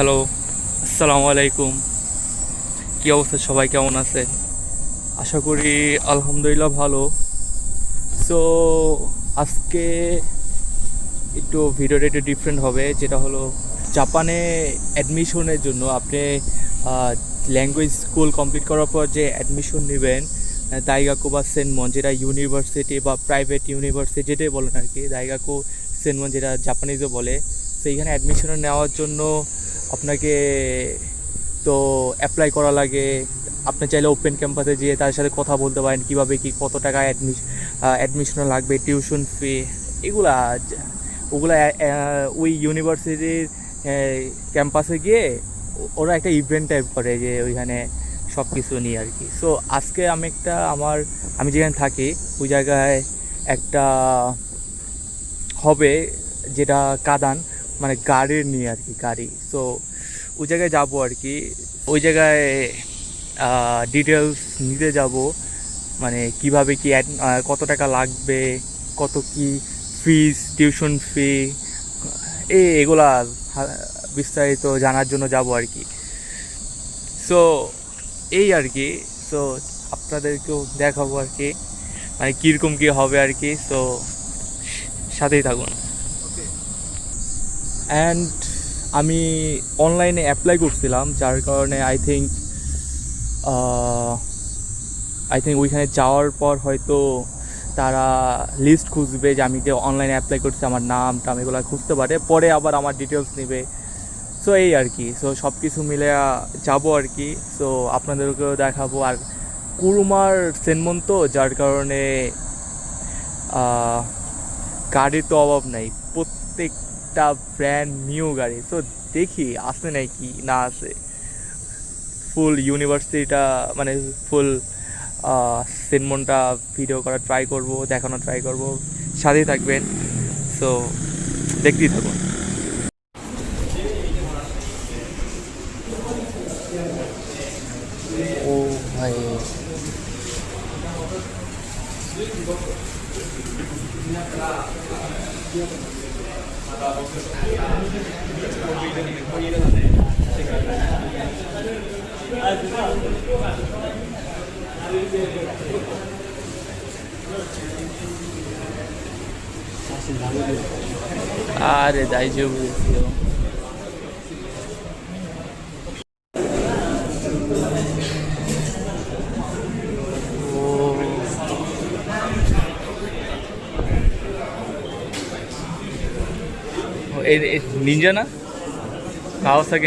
Hello, আসসালামু আলাইকুম। কী অবস্থা? সবাই কেমন আছে আশা করি আলহামদুলিল্লাহ ভালো। সো আজকে একটু ভিডিওটা একটু ডিফারেন্ট হবে। যেটা হলো জাপানে অ্যাডমিশনের জন্য আপনি ল্যাঙ্গুয়েজ স্কুল কমপ্লিট করার পর যে অ্যাডমিশন নেবেন দাইগাকু বা সেনমন যেটা ইউনিভার্সিটি বা প্রাইভেট ইউনিভার্সিটি যেটাই বলেন আর কি দাইগাকু সেনমন যেটা জাপানিজও বলে। সেইখানে অ্যাডমিশন নেওয়ার জন্য আপনাকে তো অ্যাপ্লাই করা লাগে। আপনি চাইলে ওপেন ক্যাম্পাসে গিয়ে তার সাথে কথা বলতে পারেন, কীভাবে কী কত টাকা অ্যাডমিশ অ্যাডমিশনে লাগবে টিউশন ফি এগুলা ওগুলা ওই ইউনিভার্সিটির ক্যাম্পাসে গিয়ে ওরা একটা ইভেন্ট টাইপ করে যে ওইখানে সব কিছু নিয়ে আর কি। সো আজকে আমি একটা আমার, আমি যেখানে থাকি, ওই জায়গায় একটা হবে যেটা কাদান। মানে গাড়ির নিয়ে আর কি, গাড়ি। সো ওই জায়গায় যাব আর কি। ওই জায়গায় ডিটেলস নিতে যাব। মানে কীভাবে কি কত টাকা লাগবে, কত কি ফিস টিউশন ফি এ, এগুলা বিস্তারিত জানার জন্য যাব আর কি। সো এই আর কি। সো আপনাদেরকেও দেখাবো আর কি। মানে কীরকম কী হবে আর কি। সো সাথেই থাকুন। অ্যান্ড আমি অনলাইনে অ্যাপ্লাই করছিলাম, যার কারণে আই থিঙ্ক আই থিঙ্ক ওইখানে যাওয়ার পর হয়তো তারা লিস্ট খুঁজবে যে আমি যে অনলাইনে অ্যাপ্লাই করছি, আমার নাম টাম এগুলো খুঁজতে পারে। পরে আবার আমার ডিটেলস নেবে। সো এই আর কি। সো সব কিছু মিলে যাব আর কি। সো আপনাদেরকেও দেখাবো। আর কুরুমার সেনমন তো যার কারণে গাড়ির তো অভাব নাই। প্রত্যেকটা ব্র্যান্ড নিউ গাড়ি। তো দেখি আছে নাকি, না আসে। ফুল ইউনিভার্সিটিটা মানে ফুল সিনেমনটা ভিডিও করা ট্রাই করব দেখানো ট্রাই করব। সাথেই থাকবেন। সো দেখতেই থাকুন। ও ভাই। আরে দাই যে বুঝেছিল ও নিনজা না? কাওয়াসাকি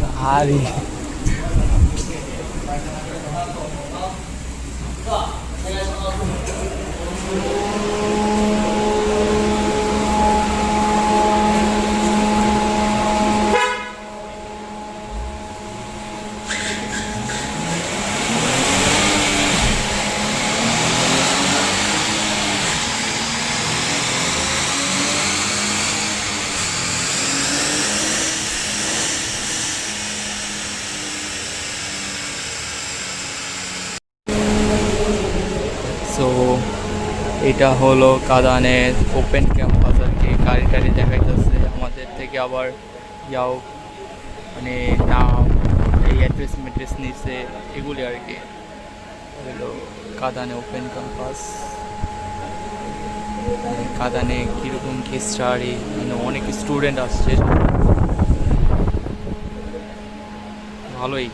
গাড়ি সো এটা হলো কাদানের ওপেন ক্যাম্পাস আর কি গাড়ি টাড়ি দেখা যাচ্ছে আমাদের থেকে আবার যাও মানে নাম এই অ্যাড্রেস ম্যাড্রেস নিচ্ছে এগুলি আর কি। হলো কাদানে ওপেন ক্যাম্পাস কাদানে কীরকম কি স্টাডি মানে অনেক স্টুডেন্ট আসছে। ভালোই।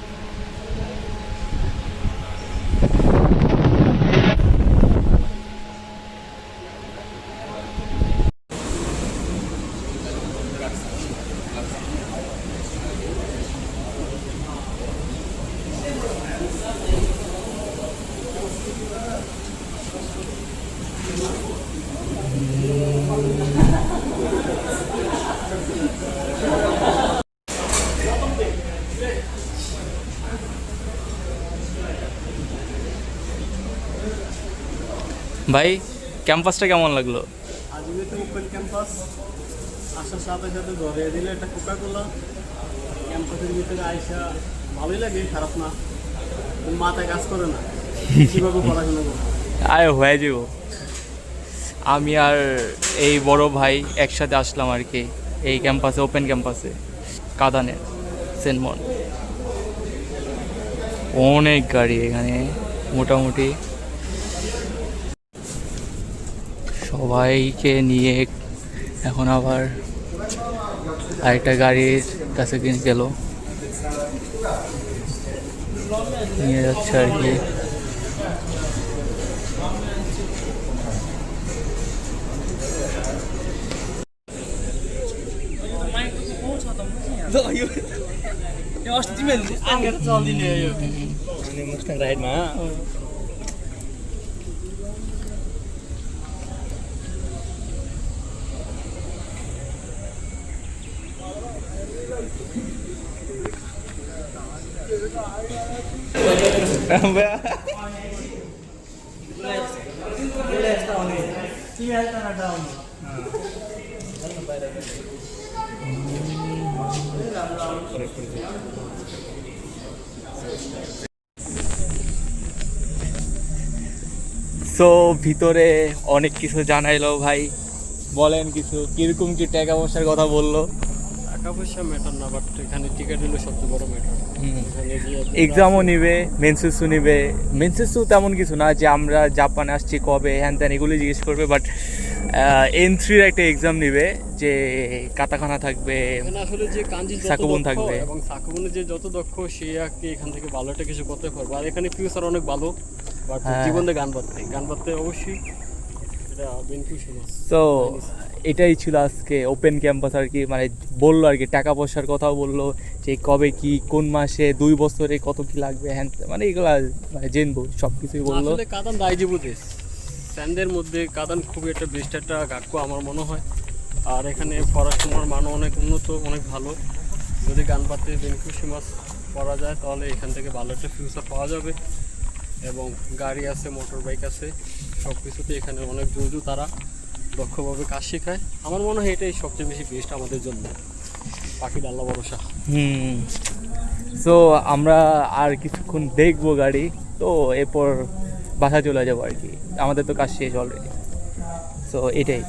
ভাই ক্যাম্পাসটা কেমন লাগল? আজকে তো ওপেন ক্যাম্পাস আসার সাথে সাথে ধরে দিলে একটা কোকা কোলা ক্যাম্পাসের ভিতরে আইসা ভালোই লাগে খারাপ না। মাথায় কাজ করে না। কীভাবে পড়াশোনা করব? আয় হয়ে যাব। আমি আর এই বড় ভাই একসাথে আসলাম আর কি এই ক্যাম্পাসে ওপেন ক্যাম্পাসে কাদানের সেনমন অনেক গাড়ি এখানে মোটামুটি। সবাইকে নিয়ে এখন আবার আরেকটা গাড়ির কাছে কিনে গেল। নিয়ে যাচ্ছে আর কি। সো ভিতরে অনেক কিছু জানাইলো ভাই। বলেন কিছু কীরকম কি টাকা পয়সার কথা বলল? টাকা পয়সা ম্যাটার না বাট এখানে টিকিট হলো সবচেয়ে বড় ম্যাটার এক্সামও নিবে মেন্সেসও নিবে। মেন্সেসও তেমন কিছু না যে আমরা জাপানে আসছি কবে হ্যান ত্যান এগুলি জিজ্ঞেস করবে বাট এন থ্রির একটা এক্সাম নিবে যে কাতাখানা থাকবে আসলে যে কাঞ্জি সাকুবন থাকবে। এবং সাকুবনে যে যত দক্ষ সে আর কি এখান থেকে ভালো একটা কিছু করতে পারবে। আর এখানে ফিউচার অনেক ভালো বাট হ্যাঁ। জীবনে গান বাজতে গান বাজতে অবশ্যই। এটা বেনিফিশিয়াল তো এটাই ছিল আজকে ওপেন ক্যাম্পাস আর কি মানে বলল আর কি, টাকা পয়সার কথাও বলল যে কবে কি, কোন মাসে, দুই বছরে কত কি লাগবে, হ্যান মানে এগুলো মানে জেনবো সব কিছুই বলল কাদান দাইজিবু দেশ। স্যান্ডের মধ্যে কাদান খুবই একটা বেস্ট একটা গাক্য আমার মনে হয়। আর এখানে পড়াশোনার মানও অনেক উন্নত, অনেক ভালো। যদি গান পাতে বেনিফিশি মাছ পড়া যায়, তাহলে এখান থেকে ভালো একটা ফিউচার পাওয়া যাবে। এবং গাড়ি আছে মোটর বাইক আছে সব কিছুতে এখানে অনেক জুজু তারা দক্ষভাবে কাজ শেখায়। আমার মনে হয় এটাই সবচেয়ে বেশি বেস্ট আমাদের জন্য। পাখির আল্লাহ ভরসা। হুম। সো আমরা আর কিছুক্ষণ দেখব গাড়ি, তো এরপর বাসা চলে যাব আর কি। আমাদের তো কাজ শেষ অলরেডি সো এটাই।